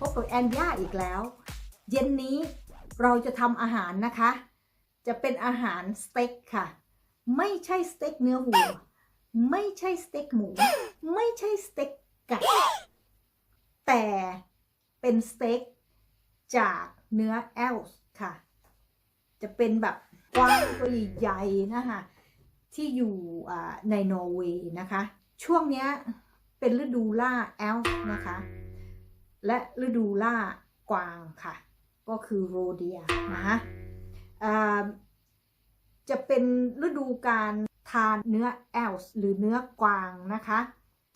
พบกับแอนย่าอีกแล้ว เย็นนี้เราจะทำอาหารนะคะ จะเป็นอาหารสเต็กค่ะ ไม่ใช่สเต็กเนื้อวัว ไม่ใช่สเต็กหมู ไม่ใช่สเต็กไก่ แต่เป็นสเต็กจากเนื้อแอลส์ค่ะ จะเป็นแบบกว้างตัวใหญ่ๆนะคะที่อยู่ในนอร์เวย์นะคะ ช่วงนี้เป็นฤดูล่าแอลส์นะคะ และฤดูล่ากวางค่ะ ก็คือโรเดียนะคะจะเป็นฤดูการทานเนื้อแอลส์หรือเนื้อกวางนะคะ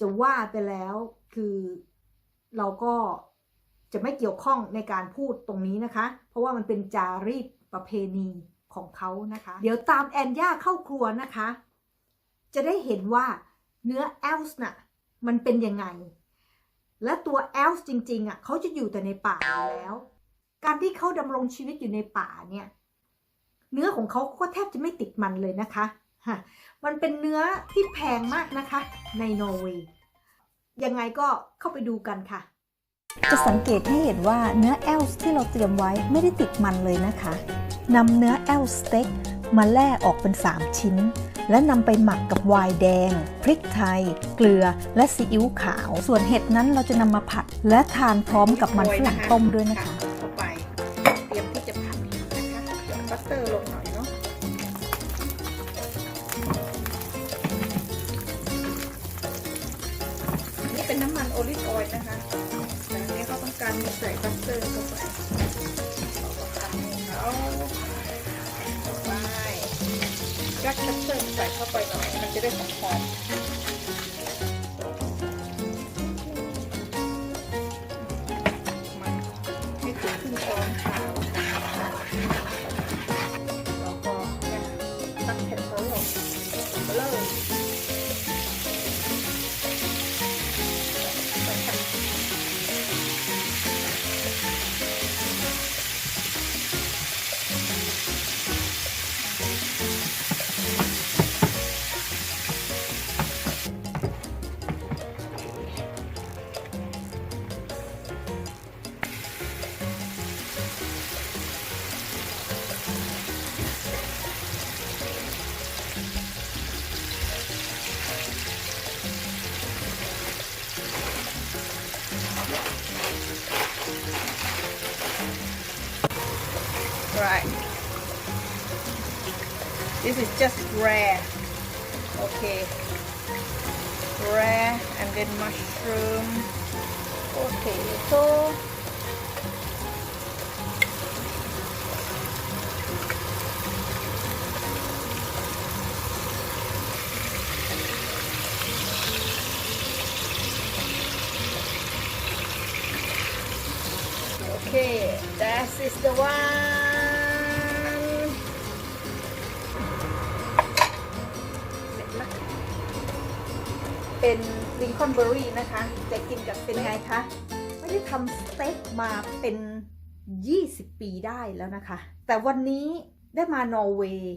จะว่าไปแล้วคือเราก็จะไม่เกี่ยวข้องในการพูดตรงนี้นะคะ เพราะว่ามันเป็นจารีตประเพณีของเขานะคะ เดี๋ยวตามแอนย่าเข้าครัวนะคะ จะได้เห็นว่าเนื้อแอลส์น่ะมันเป็นยังไง และตัวแอลส์จริงๆอะเขาจะอยู่แต่ในป่าแล้ว การที่เขาดำรงชีวิตอยู่ในป่าเนี่ยเนื้อของเขาก็แทบจะไม่ติดมันเลยนะคะฮะมันเป็นเนื้อที่แพงมากนะคะ ในนอร์เวย์ยังไงก็เข้าไปดูกันค่ะ จะสังเกตให้เห็นว่าเนื้อแอลส์ที่เราเตรียมไว้ไม่ได้ติดมันเลยนะคะนำเนื้อแอลสเต็กมาแล่ออกเป็น 3 ชิ้น และนำไปหมักกับไวน์แดง พริกไทย เกลือ และซีอิ๊วขาว ส่วนเห็ดนั้นเราจะนำมาผัด และทานพร้อมกับมันฝรั่งต้มด้วยนะคะเข้าไป เตรียมที่จะผัดนะคะหยอดบัตเตอร์ลงหน่อยเนาะอันนี่เป็นน้ำมันโอลิฟออยล์นะคะแต่อันนี้เขาต้องการมีใส่บัตเตอร์เข้าไป ยัดบัตเตอร์ใส่เข้าไปหน่อย มันจะได้หอมๆ Right. This is just rare. Okay. Rare and then mushroom. Potato. Okay, that is the one. เป็นลิงคอนเบอรี่นะคะ จะกินกับเป็นไงคะ ไม่ได้ทำสเต็กมาเป็น 20 ปีได้แล้วนะคะ แต่วันนี้ได้มานอร์เวย์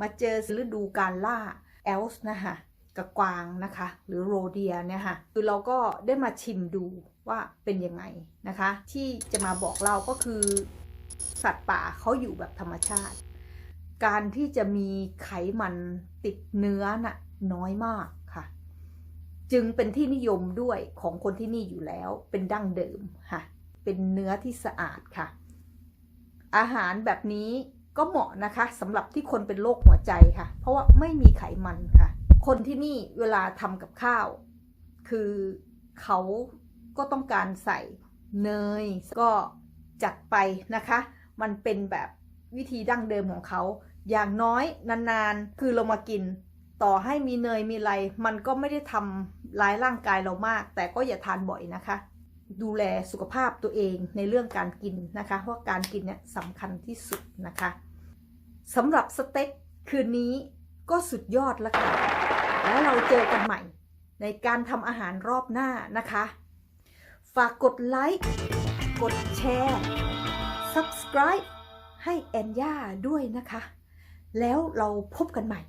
มาเจอฤดูการล่าแอลส์นะคะกับกวางนะคะ หรือโรเดียเนี่ยค่ะคือเราก็ได้มาชิมดูว่าเป็นยังไงนะคะ ที่จะมาบอกเราก็คือสัตว์ป่าเขาอยู่แบบธรรมชาติ การที่จะมีไขมันติดเนื้อน่ะน้อยมากค่ะ จึงเป็นที่นิยมด้วยของคนที่นี่อยู่แล้ว เป็นดั้งเดิมค่ะ เป็นเนื้อที่สะอาดค่ะ อาหารแบบนี้ก็เหมาะนะคะสำหรับที่คนเป็นโรคหัวใจค่ะ เพราะว่าไม่มีไขมันค่ะ คนที่นี่เวลาทำกับข้าว คือเขาก็ต้องการใส่เนยก็จัดไปนะคะ มันเป็นแบบวิธีดั้งเดิมของเขา อย่างน้อยนานๆ คือเรามากิน ต่อให้มีเนยมีอะไร มันก็ไม่ได้ทำร้ายร่างกายเรามาก แต่ก็อย่าทานบ่อยนะคะ ดูแลสุขภาพตัวเองในเรื่องการกินนะคะเพราะการกินเนี่ยสำคัญที่สุดนะคะสำหรับสเต็กคืนนี้ก็สุดยอดแล้วค่ะ แล้วเราเจอกันใหม่ ในการทำอาหารรอบหน้านะคะ ฝากกดไลค์ กดแชร์ subscribe ให้แอนย่าด้วยนะคะ แล้วเราพบกันใหม่